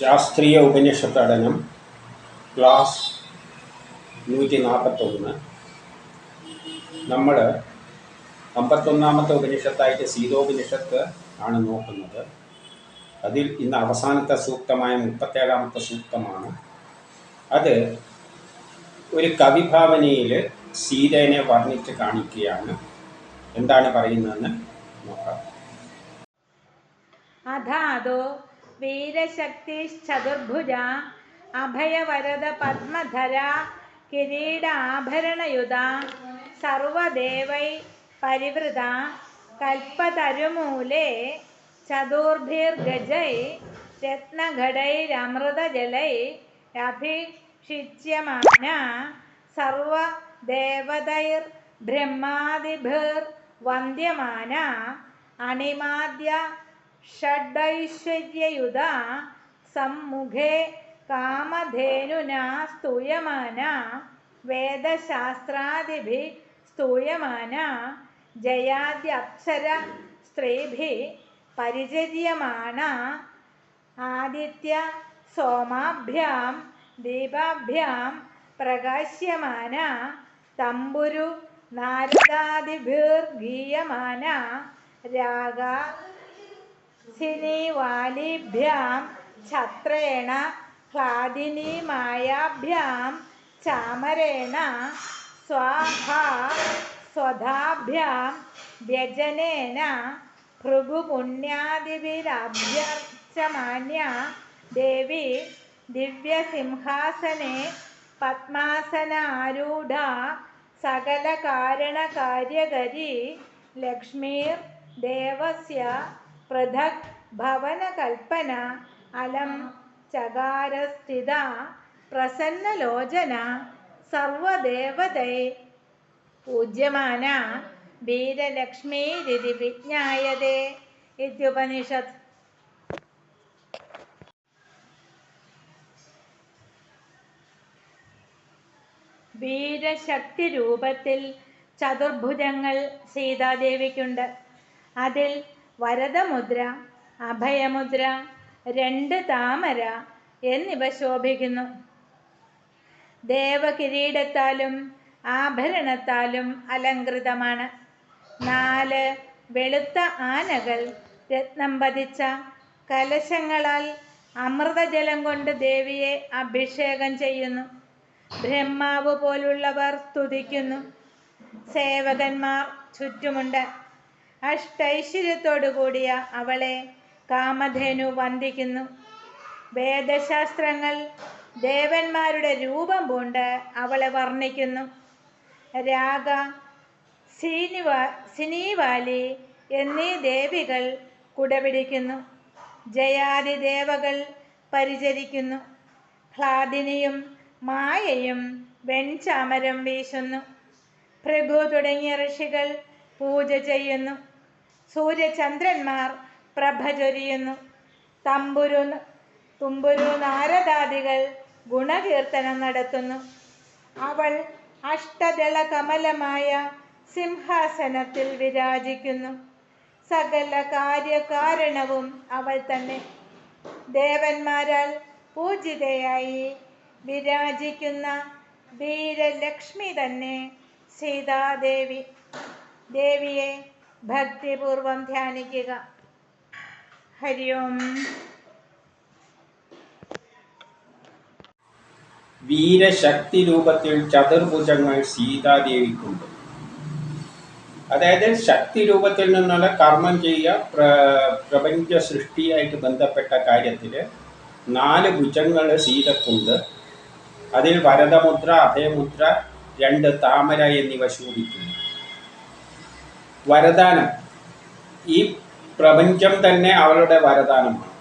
ശാസ്ത്രീയ ഉപനിഷത്തടനം ക്ലാസ് നൂറ്റി നാൽപ്പത്തൊന്ന് നമ്മൾ അമ്പത്തൊന്നാമത്തെ ഉപനിഷത്തായിട്ട് സീതോപനിഷത്ത് ആണ് നോക്കുന്നത്. അതിൽ ഇന്ന് അവസാനത്തെ സൂക്തമായ മുപ്പത്തേഴാമത്തെ സൂക്തമാണ്. അത് ഒരു കവിഭാവനയിൽ സീതേനെ വർണിച്ച് കാണിക്കുകയാണ്. എന്താണ് പറയുന്നതെന്ന് നോക്കാം. അധാതോ വീരശക്തിശ്ചതുർഭുജ അഭയവരദ പത്മധര കിരീടാഭരണയുത സർവദേവൈ പരിവൃത കൽപ്പതരുമൂലേ ചതുർഭിർഗജൈ രത്നഘടൈരമൃതജലൈ അഭിഷിച്യമാന വന്ദ്യമാന അണിമാദ്യ ഷഡൈശ്വര്യയുത സമ്മുഖേ കാമധേനുനാ സ്തൂയമാന വേദശാസ്ത്രാദിഭി സ്തൂയമാന ജയാദ്യപ്സര സ്ത്രീഭി പരിചര്യമാണ ആദിത്യ സോമാഭ്യാം ദീപാഭ്യാം പ്രകാശ്യമാന തമ്പുരു സിനിവാലിഭ്യാം ഛത്രേണ ഹ്ലാദിനീമായാഭ്യാം ചാമരേണ സ്വാഹാ സ്വധാഭ്യാം വ്യജനേന ഭൃഗുപുണ്യാദിഭിരഭ്യർച്ചമാന്യ ദേവി ദിവ്യസിംഹാസനെ പത്മാസനാരൂഢ സകലകാരണകാര്യകരി ലക്ഷ്മീർ ദേവസ്യ പൃഥക് ഭവനകൽപ്പന അലം ചകാരസ്ഥിത പ്രസന്നലോചന സർവദേവതൈ പൂജ്യമാന വീരലക്ഷ്മീരിതി വിജ്ഞായതേ ഇത്യുപനിഷത്ത് വീരശക്തി രൂപത്തിൽ ചതുർഭുജങ്ങൾ സീതാദേവിക്കുണ്ട്. അതിൽ വരദമുദ്ര അഭയമുദ്ര രണ്ട് താമര എന്നിവ ശോഭിക്കുന്നു. ദേവകിരീടത്താലും ആഭരണത്താലും അലങ്കൃതമാണ് നാല് വെളുത്ത ആനകൾ രത്നം പതിച്ച കലശങ്ങളാൽ അമൃതജലം കൊണ്ട് ദേവിയെ അഭിഷേകം ചെയ്യുന്നു. ബ്രഹ്മാവ് പോലുള്ളവർ സ്തുതിക്കുന്നു. സേവകന്മാർ ചുറ്റുമുണ്ട്. അഷ്ടൈശ്വര്യത്തോടു കൂടിയ അവളെ കാമധേനു വന്ദിക്കുന്നു. വേദശാസ്ത്രങ്ങൾ ദേവന്മാരുടെ രൂപം പൂണ്ട് അവളെ വർണിക്കുന്നു. രാഗ സീനിവാ സിനീവാലി എന്നീ ദേവികൾ കുടപിടിക്കുന്നു. ജയാദി ദേവകൾ പരിചരിക്കുന്നു. ഹ്ലാദിനിയും മായയും വെൺചാമരം വീശുന്നു. ഭൃഗു തുടങ്ങിയ ഋഷികൾ പൂജ ചെയ്യുന്നു. സൂര്യചന്ദ്രന്മാർ പ്രഭ ചൊരിയുന്നു തമ്പുരു തുമ്പുരു നാരദാദികൾ ഗുണകീർത്തനം നടത്തുന്നു. അവൾ അഷ്ടദള കമലമായ സിംഹാസനത്തിൽ വിരാജിക്കുന്നു. സകല കാര്യകാരണവും അവൾ തന്നെ. ദേവന്മാരാൽ പൂജിതയായി വിരാജിക്കുന്ന വീരലക്ഷ്മി തന്നെ സീതാദേവി. ദേവിയെ ഭക്തിപൂർവം ധ്യാനിക്കുക. ഹരി ഓം. വീരശക്തി രൂപത്തിൽ ചതുർഭുജങ്ങൾ സീതാദേവിക്കുണ്ട്. അതായത് ശക്തി രൂപത്തിൽ നിന്നുള്ള കർമ്മം ചെയ്യുക പ്ര പ്രപഞ്ച സൃഷ്ടിയായിട്ട് ബന്ധപ്പെട്ട കാര്യത്തിൽ നാല് ഭുജങ്ങൾ സീതക്കുണ്ട്. അതിൽ വരദമുദ്ര അഭയമുദ്ര രണ്ട് താമര എന്നിവ ശോഭിക്കുന്നു. വരദാനം. ഈ പ്രപഞ്ചം തന്നെ അവളുടെ വരദാനമാണ്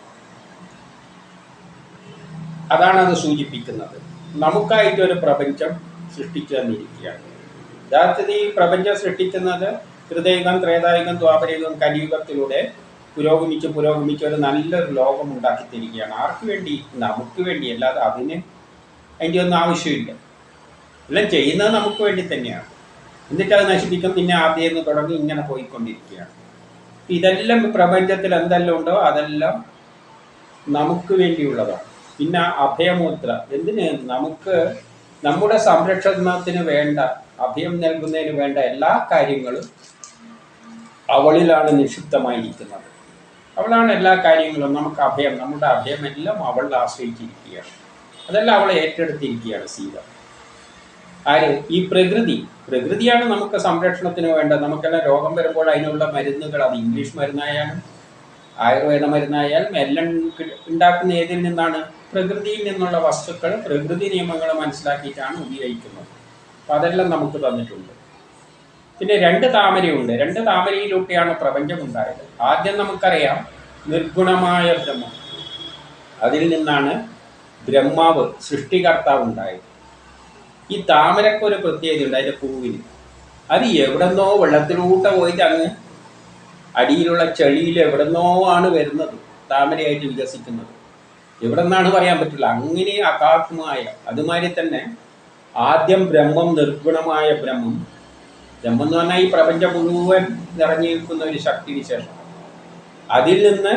അതാണ് അത് സൂചിപ്പിക്കുന്നത്. നമുക്കായിട്ട് ഒരു പ്രപഞ്ചം സൃഷ്ടിച്ചു തന്നിരിക്കുകയാണ് യഥാർത്ഥത്തിൽ ഈ പ്രപഞ്ചം സൃഷ്ടിക്കുന്നത് ഹൃദയുഗം ത്രേതായുഗം ദ്വാപരയുഗം കലിയുഗത്തിലൂടെ പുരോഗമിച്ച് പുരോഗമിച്ച് ഒരു നല്ലൊരു ലോകം ഉണ്ടാക്കി തരികയാണ് ആർക്ക് വേണ്ടി? നമുക്ക് വേണ്ടി. അല്ലാതെ അതിന് അതിന്റെ ഒന്നും ആവശ്യമില്ല. എല്ലാം ചെയ്യുന്നത് നമുക്ക് വേണ്ടി തന്നെയാണ്. എന്നിട്ട് അത് നശിപ്പിക്കും. പിന്നെ ആദ്യം നിന്ന് തുടങ്ങി ഇങ്ങനെ പോയിക്കൊണ്ടിരിക്കുകയാണ്. ഇതെല്ലാം പ്രപഞ്ചത്തിൽ എന്തെല്ലാം ഉണ്ടോ? അതെല്ലാം നമുക്ക് വേണ്ടിയുള്ളതാണ്. പിന്നെ അഭയമുദ്ര എന്തിന്? നമുക്ക് നമ്മുടെ സംരക്ഷണത്തിന് വേണ്ട അഭയം നൽകുന്നതിന് വേണ്ട എല്ലാ കാര്യങ്ങളും അവളിലാണ് നിക്ഷിപ്തമായിരിക്കുന്നത്. അവളാണ് എല്ലാ കാര്യങ്ങളും. നമുക്ക് അഭയം നമ്മുടെ അഭയമെല്ലാം അവളിൽ ആശ്രയിച്ചിരിക്കുകയാണ്. അതെല്ലാം അവളെ ഏറ്റെടുത്തിരിക്കുകയാണ് സീത. ആര്? ഈ പ്രകൃതി. പ്രകൃതിയാണ് നമുക്ക് സംരക്ഷണത്തിന് വേണ്ടത്. നമുക്കെല്ലാം രോഗം വരുമ്പോൾ അതിനുള്ള മരുന്നുകൾ അത് ഇംഗ്ലീഷ് മരുന്നായാലും ആയുർവേദ മരുന്നായാലും എല്ലാം ഉണ്ടാക്കുന്ന ഏതിൽ നിന്നാണ്? പ്രകൃതിയിൽ നിന്നുള്ള വസ്തുക്കൾ പ്രകൃതി നിയമങ്ങൾ മനസ്സിലാക്കിയിട്ടാണ് ഉപയോഗിക്കുന്നത്. അപ്പം അതെല്ലാം നമുക്ക് തന്നിട്ടുണ്ട്. പിന്നെ രണ്ട് താമരയുണ്ട്. രണ്ട് താമരയിലൂടെയാണ് പ്രപഞ്ചം ഉണ്ടായത്. ആദ്യം നമുക്കറിയാം നിർഗുണമായ ബ്രഹ്മം. അതിൽ നിന്നാണ് ബ്രഹ്മാവ് സൃഷ്ടികർത്താവ് ഉണ്ടായത്. ഈ താമരക്ക് ഒരു പ്രത്യേകതയുണ്ട് അതിന്റെ പൂവിന്. അത് എവിടെന്നോ വെള്ളത്തിലൂട്ട പോയിട്ട് അങ്ങ് അടിയിലുള്ള ചെളിയിൽ എവിടെന്നോ ആണ് വരുന്നത് താമരയായിട്ട് വികസിക്കുന്നത്. എവിടെന്നാണ് പറയാൻ പറ്റില്ല അങ്ങനെ അകാത്മമായ അതുമാതിരി തന്നെ ആദ്യം ബ്രഹ്മം നിർഗുണമായ ബ്രഹ്മം. ബ്രഹ്മം എന്ന് പറഞ്ഞാൽ ഈ പ്രപഞ്ചം മുഴുവൻ നിറഞ്ഞു നിൽക്കുന്ന ഒരു ശക്തി വിശേഷം അതിൽ നിന്ന്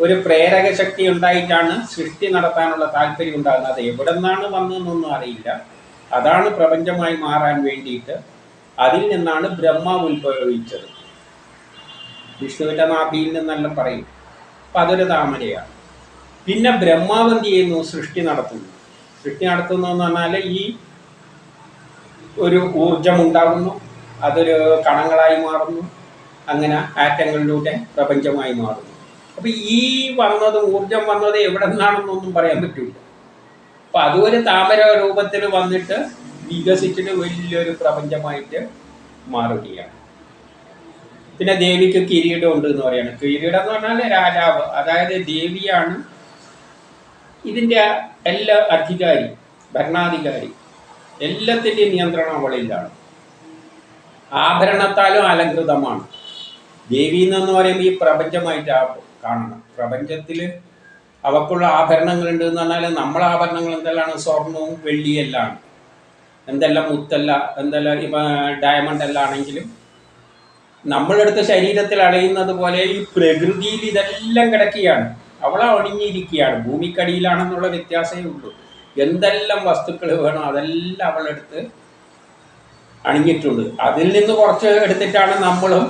ഒരു പ്രേരക ശക്തി ഉണ്ടായിട്ടാണ് സൃഷ്ടി നടത്താനുള്ള താല്പര്യം ഉണ്ടാകുന്നത്. എവിടെ നിന്നാണ് വന്നതെന്നൊന്നും അറിയില്ല. അതാണ് പ്രപഞ്ചമായി മാറാൻ വേണ്ടിയിട്ട് അതിൽ നിന്നാണ് ബ്രഹ്മാവ് ഉത്ഭവിച്ചത്. വിഷ്ണുവിന്റെ നാഭിയിൽ നിന്നെല്ലാം പറയും അപ്പം അതൊരു താമരയാണ് പിന്നെ ബ്രഹ്മാവ് എന്ത് ചെയ്യുന്നു സൃഷ്ടി നടത്തുന്നു. സൃഷ്ടി നടത്തുന്നു എന്ന് പറഞ്ഞാൽ ഈ ഒരു ഊർജം ഉണ്ടാകുന്നു അതൊരു കണങ്ങളായി മാറുന്നു അങ്ങനെ ആറ്റങ്ങളിലൂടെ പ്രപഞ്ചമായി മാറുന്നു. അപ്പൊ ഈ വന്നത് ഊർജം വന്നത് എവിടെ നിന്നാണെന്നൊന്നും പറയാൻ പറ്റില്ല അപ്പൊ അതൊരു താമര രൂപത്തിൽ വന്നിട്ട് വികസിച്ചിട്ട് വലിയൊരു പ്രപഞ്ചമായിട്ട് മാറുകയാണ്. പിന്നെ ദേവിക്ക് കിരീടം ഉണ്ട് എന്ന് പറയാണ്. കിരീടം എന്ന് പറഞ്ഞാൽ രാജാവ് അതായത് ദേവിയാണ് ഇതിന്റെ എല്ലാ അധികാരി ഭരണാധികാരി എല്ലാത്തിന്റെയും നിയന്ത്രണം അവളിലാണ്. ആഭരണത്താലും അലങ്കൃതമാണ് ദേവി എന്ന് പറയുമ്പോൾ ഈ പ്രപഞ്ചമായിട്ട് കാണണം പ്രപഞ്ചത്തിൽ അവക്കുള്ള ആഭരണങ്ങളുണ്ട് എന്ന് പറഞ്ഞാൽ നമ്മളെ ആഭരണങ്ങൾ എന്തെല്ലാം സ്വർണവും വെള്ളിയെല്ലാം. എന്തെല്ലാം മുത്തല്ല എന്തെല്ലാം ഇപ്പം ഡയമണ്ട് എല്ലാം ആണെങ്കിലും നമ്മളെടുത്ത ശരീരത്തിൽ അണയുന്നത് പോലെ ഈ പ്രകൃതിയിൽ ഇതെല്ലാം കിടക്കുകയാണ്. അവളെ അണിഞ്ഞിരിക്കുകയാണ്. ഭൂമിക്കടിയിലാണെന്നുള്ള വ്യത്യാസമേ ഉള്ളൂ. എന്തെല്ലാം വസ്തുക്കൾ വേണോ അതെല്ലാം അവളെടുത്ത് അണിഞ്ഞിട്ടുണ്ട്. അതിൽ നിന്ന് കുറച്ച് എടുത്തിട്ടാണ് നമ്മളും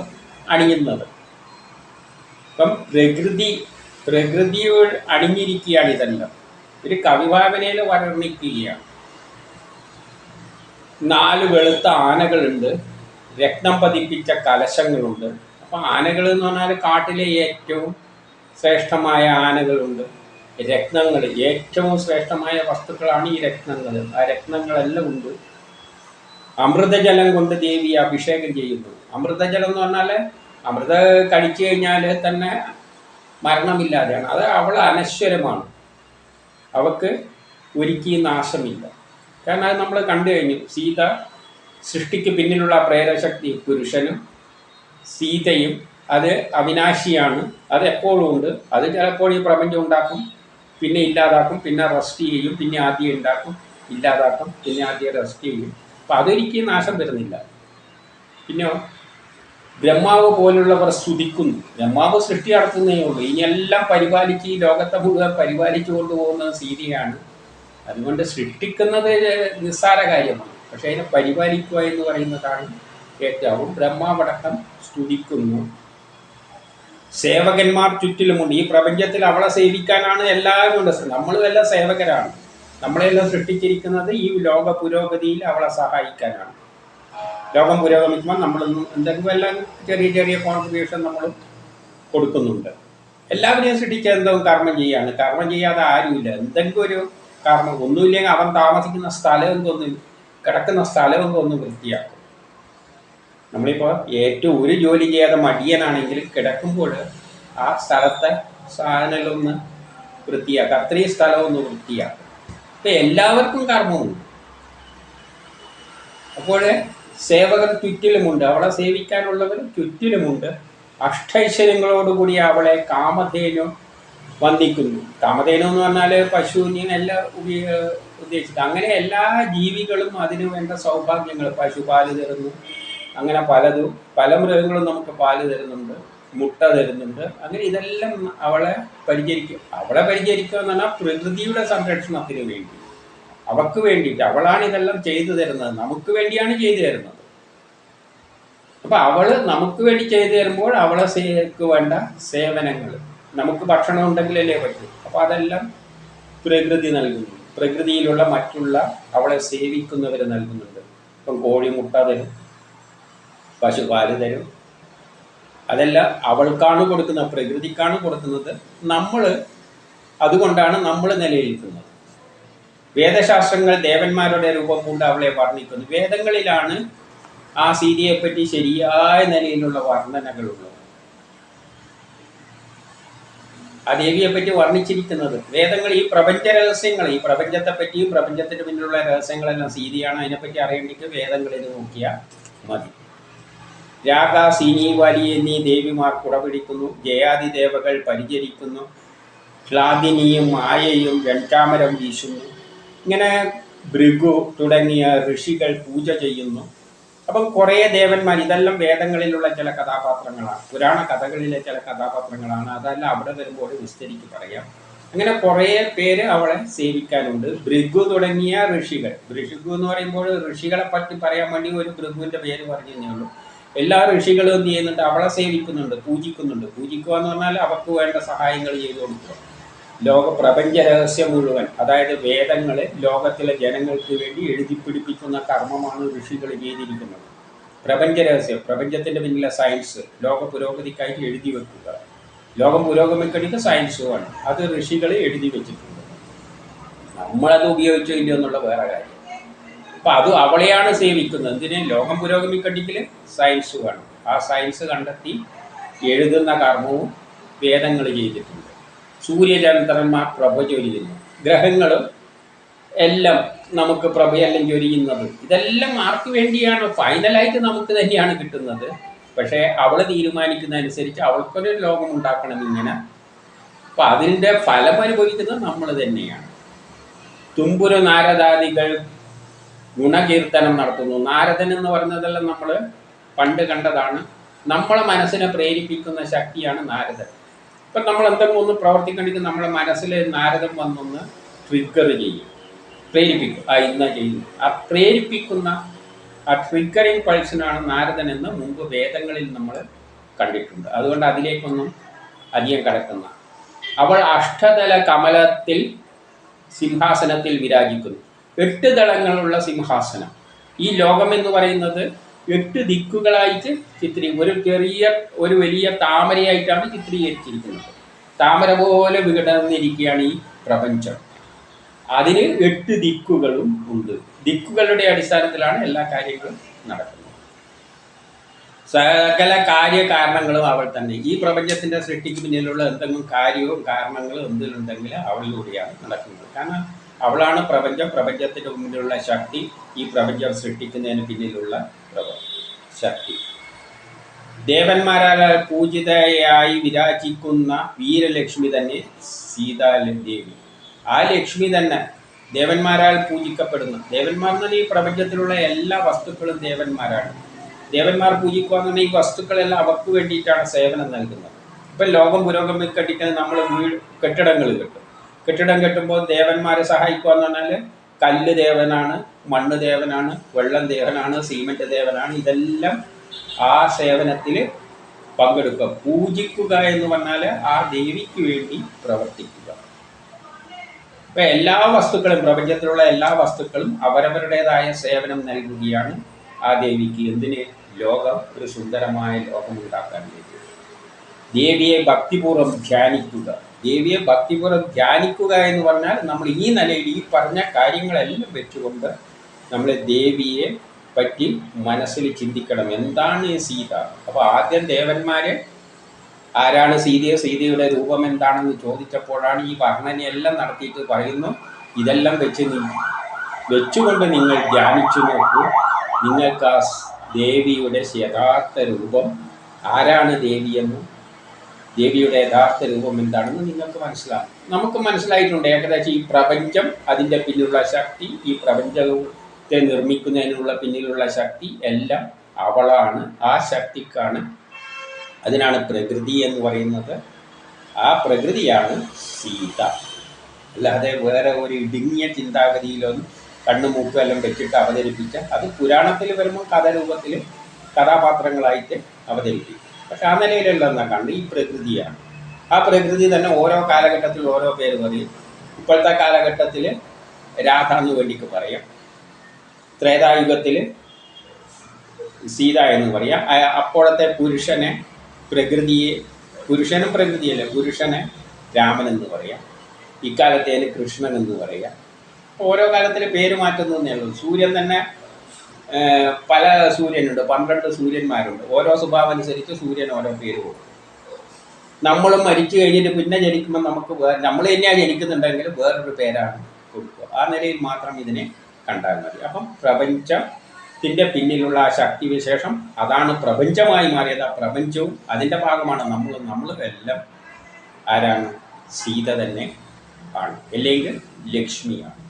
അണിയുന്നത്. ഇപ്പം പ്രകൃതി പ്രകൃതിയോട് അണിഞ്ഞിരിക്കുകയാണ് ഇതെല്ലാം ഒരു കവിഭാവനയിൽ വർണിക്കുകയാണ്. നാല് വെളുത്ത ആനകളുണ്ട്. രക്തം പതിപ്പിച്ച കലശങ്ങളുണ്ട്. അപ്പം ആനകൾ എന്ന് പറഞ്ഞാൽ കാട്ടിലെ ഏറ്റവും ശ്രേഷ്ഠമായ ആനകളുണ്ട്. രത്നങ്ങൾ ഏറ്റവും ശ്രേഷ്ഠമായ വസ്തുക്കളാണ് ഈ രത്നങ്ങൾ. ആ രത്നങ്ങളെല്ലാം ഉണ്ട്. അമൃതജലം കൊണ്ട് ദേവി അഭിഷേകം ചെയ്യുന്നു. അമൃതജലം എന്ന് പറഞ്ഞാൽ അമൃത കഴിച്ചു കഴിഞ്ഞാൽ തന്നെ മരണമില്ലാതെയാണ്. അത് അവൾ അനശ്വരമാണ്. അവക്ക് ഒരിക്കലും നാശമില്ല. കാരണം അത് നമ്മൾ കണ്ടു കഴിഞ്ഞു. സീത സൃഷ്ടിക്ക് പിന്നിലുള്ള പ്രേരശക്തി പുരുഷനും സീതയും അത് അവിനാശിയാണ്. അത് എപ്പോഴും ഉണ്ട്. അത് ചിലപ്പോൾ ഈ പ്രപഞ്ചം ഉണ്ടാക്കും പിന്നെ ഇല്ലാതാക്കും പിന്നെ റെസ്റ്റ് ചെയ്യും പിന്നെ ആദ്യം ഉണ്ടാക്കും ഇല്ലാതാക്കും പിന്നെ ആദ്യം റെസ്റ്റ് ചെയ്യും. അപ്പം അതൊരിക്കലും നാശം വരുന്നില്ല പിന്നെ ബ്രഹ്മാവ് പോലുള്ളവർ സ്തുതിക്കുന്നു. ബ്രഹ്മാവ് സൃഷ്ടി നടത്തുന്നേ ഉള്ളൂ. ഇനിയെല്ലാം പരിപാലിച്ച് ഈ ലോകത്തെ മുഴുവൻ പരിപാലിച്ചു കൊണ്ടുപോകുന്നത് സീതയാണ്. അതുകൊണ്ട് സൃഷ്ടിക്കുന്നത് നിസ്സാര കാര്യമാണ്. പക്ഷെ അതിനെ പരിപാലിക്കുക എന്ന് പറയുന്നതാണ് ഏറ്റവും ബ്രഹ്മാവടക്കം സ്തുതിക്കുന്നു. സേവകന്മാർ ചുറ്റിലുമുണ്ട്. ഈ പ്രപഞ്ചത്തിൽ അവളെ സേവിക്കാനാണ് എല്ലാവരും ഉണ്ട്. നമ്മളും എല്ലാം സേവകരാണ്. നമ്മളെല്ലാം സൃഷ്ടിച്ചിരിക്കുന്നത് ഈ ലോക പുരോഗതിയിൽ അവളെ സഹായിക്കാനാണ്. ലോകം പുരോഗമിക്കുമ്പോൾ നമ്മൾ എന്തെങ്കിലും എല്ലാം ചെറിയ ചെറിയ കോൺട്രിബ്യൂഷൻ നമ്മൾ കൊടുക്കുന്നുണ്ട്. എല്ലാവരെയും സൃഷ്ടിച്ച എന്തോ കർമ്മം ചെയ്യാണ്. കർമ്മം ചെയ്യാതെ ആരുമില്ല. എന്തെങ്കിലും ഒരു കർമ്മം ഒന്നുമില്ലെങ്കിൽ അവൻ താമസിക്കുന്ന സ്ഥലം ഒന്ന് കിടക്കുന്ന സ്ഥലം എന്തൊന്ന് വൃത്തിയാക്കും. നമ്മളിപ്പോൾ ഏറ്റവും ഒരു ജോലി ചെയ്യാതെ മടിയനാണെങ്കിൽ കിടക്കുമ്പോൾ ആ സ്ഥലത്തെ സാധനങ്ങളൊന്ന് വൃത്തിയാക്കുക അത്രയും സ്ഥലം ഒന്ന് വൃത്തിയാക്കും. അപ്പം എല്ലാവർക്കും കർമ്മമുണ്ട്. അപ്പോൾ സേവകർ ചുറ്റിലുമുണ്ട്. അവളെ സേവിക്കാനുള്ളവർ ചുറ്റിലുമുണ്ട്. അഷ്ടൈശ്വര്യങ്ങളോടുകൂടി അവളെ കാമധേനു വന്ദിക്കുന്നു. കാമധേനു എന്ന് പറഞ്ഞാൽ പശുവിനെല്ലാം ഉപയോ ഉദ്ദേശിച്ചത് അങ്ങനെ എല്ലാ ജീവികളും അതിന് വേണ്ട സൗഭാഗ്യങ്ങൾ പശു പാൽ തരുന്നു. അങ്ങനെ പലതും പല മൃഗങ്ങളും നമുക്ക് പാൽ തരുന്നുണ്ട് മുട്ട തരുന്നുണ്ട്. അങ്ങനെ ഇതെല്ലാം അവളെ പരിചരിക്കും. അവളെ പരിചരിക്കുക എന്ന് പറഞ്ഞാൽ പ്രകൃതിയുടെ സംരക്ഷണത്തിന് വേണ്ടി. അവൾക്ക് വേണ്ടിയിട്ട് അവളാണ് ഇതെല്ലാം ചെയ്തു തരുന്നത്. നമുക്ക് വേണ്ടിയാണ് ചെയ്തു തരുന്നത്. അപ്പൊ അവൾ നമുക്ക് വേണ്ടി ചെയ്തു തരുമ്പോൾ അവളെ വേണ്ട സേവനങ്ങൾ. നമുക്ക് ഭക്ഷണം ഉണ്ടെങ്കിലല്ലേ പറ്റൂ. അപ്പൊ അതെല്ലാം പ്രകൃതി നൽകുന്നു. പ്രകൃതിയിലുള്ള മറ്റുള്ള അവളെ സേവിക്കുന്നവർ നൽകുന്നുണ്ട്. ഇപ്പം കോഴി മുട്ട തരും പശുപാൽ തരും. അതെല്ലാം അവൾക്കാണ് കൊടുക്കുന്നത് പ്രകൃതിക്കാണ് കൊടുക്കുന്നത്. നമ്മൾ അതുകൊണ്ടാണ് നമ്മൾ നിലനിൽക്കുന്നത്. വേദശാസ്ത്രങ്ങൾ ദേവന്മാരുടെ രൂപം കൊണ്ട് അവളെ വർണിക്കുന്നു. വേദങ്ങളിലാണ് ആ സീതയെപ്പറ്റി ശരിയായ നിലയിലുള്ള വർണനകളുള്ളത്. ആ ദേവിയെപ്പറ്റി വർണിച്ചിരിക്കുന്നത് വേദങ്ങൾ ഈ പ്രപഞ്ച രഹസ്യങ്ങൾ ഈ പ്രപഞ്ചത്തെ പറ്റിയും പ്രപഞ്ചത്തിന് പിന്നിലുള്ള രഹസ്യങ്ങളെല്ലാം സീതിയാണ്. അതിനെപ്പറ്റി അറിയേണ്ടിക്ക് വേദങ്ങളിൽ നോക്കിയാൽ മതി. രാഗ സീനി വാലി എന്നീ ദേവിമാർ കുടപിടിക്കുന്നു. ജയാദി ദേവകൾ പരിചരിക്കുന്നു. ക്ലാദിനിയും മായയും വെൺചാമരം വീശുന്നു. ഇങ്ങനെ ഭൃഗു തുടങ്ങിയ ഋഷികൾ പൂജ ചെയ്യുന്നു. അപ്പം കുറേ ദേവന്മാർ ഇതെല്ലാം വേദങ്ങളിലുള്ള ചില കഥാപാത്രങ്ങളാണ്. പുരാണ കഥകളിലെ ചില കഥാപാത്രങ്ങളാണ്. അതെല്ലാം അവിടെ വരുമ്പോൾ വിസ്തരിച്ച് പറയാം. അങ്ങനെ കുറേ പേര് അവളെ സേവിക്കാനുണ്ട്. ഭൃഗു തുടങ്ങിയ ഋഷികൾ. ഭൃഗു എന്ന് പറയുമ്പോൾ ഋഷികളെ പറ്റി പറയാൻ വേണ്ടി ഒരു ഭൃഗുവിന്റെ പേര് പറഞ്ഞു ഉള്ളൂ. എല്ലാ ഋഷികളും എന്ത് ചെയ്യുന്നുണ്ട്? അവളെ സേവിക്കുന്നുണ്ട് പൂജിക്കുന്നുണ്ട്. പൂജിക്കുക എന്ന് പറഞ്ഞാൽ അവർക്ക് വേണ്ട സഹായങ്ങൾ ചെയ്തു കൊടുക്കുക. ലോക പ്രപഞ്ച രഹസ്യം മുഴുവൻ അതായത് വേദങ്ങളെ ലോകത്തിലെ ജനങ്ങൾക്ക് വേണ്ടി എഴുതി പിടിപ്പിക്കുന്ന കർമ്മമാണ് ഋഷികൾ ചെയ്തിരിക്കുന്നത്. പ്രപഞ്ച രഹസ്യം പ്രപഞ്ചത്തിന്റെ പിന്നിലെ സയൻസ് ലോക പുരോഗതിക്കായിട്ട് എഴുതി വെക്കുക. ലോകം പുരോഗമിക്കണിക്ക് സയൻസുമാണ് അത് ഋഷികൾ എഴുതി വെച്ചിട്ടുണ്ട്. നമ്മളത് ഉപയോഗിച്ചോ ഇല്ലയോ എന്നുള്ള വേറെ കാര്യം. അപ്പൊ അത് അവളെയാണ് സേവിക്കുന്നത്. എന്തിന്? ലോകം പുരോഗമിക്കണ്ടെങ്കിൽ സയൻസ് വേണം. ആ സയൻസ് കണ്ടെത്തി എഴുതുന്ന കർമ്മവും വേദങ്ങൾ ചെയ്തിട്ടുണ്ട്. സൂര്യചന്ദ്രന്മാർ പ്രഭ ചൊരിയുന്നു ഗ്രഹങ്ങളും എല്ലാം നമുക്ക് പ്രഭയെല്ലാം ചൊരിയുന്നത് ഇതെല്ലാം ആർക്ക് വേണ്ടിയാണ്? ഫൈനലായിട്ട് നമുക്ക് തന്നെയാണ് കിട്ടുന്നത്. പക്ഷേ അവൾ തീരുമാനിക്കുന്നതനുസരിച്ച് അവൾക്കൊരു ലോകം ഉണ്ടാക്കണം ഇങ്ങനെ. അപ്പം അതിന്റെ ഫലം അനുഭവിക്കുന്നത് നമ്മൾ തന്നെയാണ്. തുമ്പുരു നാരദാദികൾ ഗുണകീർത്തനം നടത്തുന്നു. നാരദൻ എന്ന് പറഞ്ഞതെല്ലാം നമ്മൾ പണ്ട് കണ്ടതാണ്. നമ്മളെ മനസ്സിനെ പ്രേരിപ്പിക്കുന്ന ശക്തിയാണ് നാരദൻ. ഇപ്പം നമ്മൾ എന്തെങ്കിലും ഒന്ന് പ്രവർത്തിക്കണമെങ്കിൽ നമ്മുടെ മനസ്സിൽ നാരദം വന്നൊന്ന് ട്രിഗർ ചെയ്യും. പ്രേരിപ്പിക്കും. ആ ഇന്ന ചെയ്യുന്നു ആ പ്രേരിപ്പിക്കുന്ന ആ ട്രിഗറിങ് പൾസിനാണ് നാരദൻ എന്ന് മുമ്പ് വേദങ്ങളിൽ നമ്മൾ കണ്ടിട്ടുണ്ട്. അതുകൊണ്ട് അതിലേക്കൊന്നും അധികം കടക്കുന്ന അവൾ അഷ്ടതല കമലത്തിൽ സിംഹാസനത്തിൽ വിരാജിക്കുന്നു. എട്ട് ദളങ്ങളുള്ള സിംഹാസനം. ഈ ലോകം എന്ന് പറയുന്നത് എട്ട് ദിക്കുകളായിട്ട് ചിത്രീ ഒരു ചെറിയ ഒരു വലിയ താമരയായിട്ടാണ് ചിത്രീകരിച്ചിരിക്കുന്നത്. താമര പോലെ വിഘടന്നിരിക്കുകയാണ് ഈ പ്രപഞ്ചം. അതിന് എട്ട് ദിക്കുകളും ഉണ്ട്. ദിക്കുകളുടെ അടിസ്ഥാനത്തിലാണ് എല്ലാ കാര്യങ്ങളും നടക്കുന്നത്. സകല കാര്യകാരണങ്ങളും അവൾ തന്നെ. ഈ പ്രപഞ്ചത്തിന്റെ സൃഷ്ടിക്ക് പിന്നിലുള്ള എന്തെങ്കിലും കാര്യവും കാരണങ്ങളും എന്തെങ്കിലും ഉണ്ടെങ്കിൽ അവളിലൂടെയാണ് നടക്കുന്നത്. കാരണം അവളാണ് പ്രപഞ്ചം. പ്രപഞ്ചത്തിന്റെ മുന്നിലുള്ള ശക്തി. ഈ പ്രപഞ്ചം സൃഷ്ടിക്കുന്നതിന് പിന്നിലുള്ള ശക്തി. ദേവന്മാരാൽ പൂജിതയായി വിരാജിക്കുന്ന വീരലക്ഷ്മി തന്നെ സീതാദേവി ആ ലക്ഷ്മി തന്നെ ദേവന്മാരാൽ പൂജിക്കപ്പെടുന്നു. ദേവന്മാർ എന്ന് പറഞ്ഞാൽ ഈ പ്രപഞ്ചത്തിലുള്ള എല്ലാ വസ്തുക്കളും ദേവന്മാരാണ്. ദേവന്മാർ പൂജിക്കുക എന്ന് പറഞ്ഞാൽ ഈ വസ്തുക്കളെല്ലാം അവർക്ക് വേണ്ടിയിട്ടാണ് സേവനം നൽകുന്നത്. ഇപ്പം ലോകം പുരോഗമിക്കട്ടിക്കാൻ നമ്മൾ വീട് കെട്ടിടങ്ങൾ കെട്ടും കെട്ടിടം കെട്ടുമ്പോൾ ദേവന്മാരെ സഹായിക്കുക എന്ന് പറഞ്ഞാൽ കല്ല് ദേവനാണ് മണ്ണ് ദേവനാണ് വെള്ളം ദേവനാണ് സിമെന്റ് ദേവനാണ്. ഇതെല്ലാം ആ സേവനത്തിൽ പങ്കെടുക്കുക. പൂജിക്കുക എന്ന് പറഞ്ഞാൽ ആ ദേവിക്ക് വേണ്ടി പ്രവർത്തിക്കുക. ഇപ്പൊ എല്ലാ വസ്തുക്കളും പ്രപഞ്ചത്തിലുള്ള എല്ലാ വസ്തുക്കളും അവരവരുടേതായ സേവനം നൽകുകയാണ് ആ ദേവിക്ക്. എന്തിന്? ലോകം ഒരു സുന്ദരമായ ലോകം ഉണ്ടാക്കാൻ വേണ്ടി. ദേവിയെ ഭക്തിപൂർവം ധ്യാനിക്കുക. ദേവിയെ ഭക്തിപൂർവം ധ്യാനിക്കുക എന്ന് പറഞ്ഞാൽ നമ്മൾ ഈ നിലയിൽ ഈ പറഞ്ഞ കാര്യങ്ങളെല്ലാം വെച്ചുകൊണ്ട് നമ്മൾ ദേവിയെ പറ്റി മനസ്സിൽ ചിന്തിക്കണം. എന്താണ് സീത? അപ്പോൾ ആദ്യം ദേവന്മാരെ ആരാണ് സീതയെ സീതയുടെ രൂപം എന്താണെന്ന് ചോദിച്ചപ്പോഴാണ് ഈ വർണനയെല്ലാം നടത്തിയിട്ട് പറയുന്നു. ഇതെല്ലാം വെച്ച് വെച്ചുകൊണ്ട് നിങ്ങൾ ധ്യാനിച്ചു നോക്കൂ. നിങ്ങൾക്ക് ആ ദേവിയുടെ യഥാർത്ഥ രൂപം ആരാണ് ദേവിയെന്നും ദേവിയുടെ യഥാർത്ഥ രൂപം എന്താണെന്ന് നിങ്ങൾക്ക് മനസ്സിലാകും. നമുക്ക് മനസ്സിലായിട്ടുണ്ട് ഏകദേശം ഈ പ്രപഞ്ചം അതിന്റെ പിന്നിലുള്ള ശക്തി ഈ പ്രപഞ്ചത്തെ നിർമ്മിക്കുന്നതിനുള്ള പിന്നിലുള്ള ശക്തി എല്ലാം അവളാണ് ആ ശക്തിക്കാണ് അതിനാണ് പ്രകൃതി എന്ന് പറയുന്നത്. ആ പ്രകൃതിയാണ് സീത. അല്ലാതെ വേറെ ഒരു ഇടുങ്ങിയ ചിന്താഗതിയിലൊന്നും കണ്ണു മൂക്കും എല്ലാം വെച്ചിട്ട് അവതരിപ്പിച്ച അത് പുരാണത്തിൽ വരുമ്പോൾ കഥാരൂപത്തിൽ കഥാപാത്രങ്ങളായിട്ട് അവതരിപ്പിക്കും. പക്ഷെ ആ നിലയിലുള്ള കണ്ട്. ഈ പ്രകൃതിയാണ്. ആ പ്രകൃതി തന്നെ ഓരോ കാലഘട്ടത്തിൽ ഓരോ പേര് പറയും. ഇപ്പോഴത്തെ കാലഘട്ടത്തിൽ രാധ എന്ന് വേണ്ടിക്ക് പറയാം. ത്രേതായുഗത്തിൽ സീത എന്ന് പറയാം. അപ്പോഴത്തെ പുരുഷനെ പ്രകൃതിയെ പുരുഷനും പ്രകൃതിയല്ല പുരുഷനെ രാമൻ എന്ന് പറയാം. ഇക്കാലത്തേന് കൃഷ്ണൻ എന്ന് പറയാം. ഓരോ കാലത്തിലെ പേര് മാറ്റുന്നു സൂര്യൻ തന്നെ പല സൂര്യനുണ്ട്. പന്ത്രണ്ട് സൂര്യന്മാരുണ്ട്. ഓരോ സ്വഭാവം അനുസരിച്ച് സൂര്യൻ ഓരോ പേര് കൊടുക്കും. നമ്മൾ മരിച്ചു കഴിഞ്ഞിട്ട് പിന്നെ ജനിക്കുമ്പോൾ നമുക്ക് വേറെ നമ്മൾ തന്നെയാണ് ജനിക്കുന്നുണ്ടെങ്കിൽ വേറൊരു പേരാണ് കൊടുക്കുക. ആ നിലയിൽ മാത്രം ഇതിനെ കണ്ടാൽ മതി. അപ്പം പ്രപഞ്ചത്തിന്റെ പിന്നിലുള്ള ആ ശക്തി വിശേഷം അതാണ് പ്രപഞ്ചമായി മാറിയത്. ആ പ്രപഞ്ചവും അതിന്റെ ഭാഗമാണ് നമ്മൾ നമ്മൾ എല്ലാം ആരാണ്? സീത തന്നെ ആണ്. അല്ലെങ്കിൽ ലക്ഷ്മിയാണ്.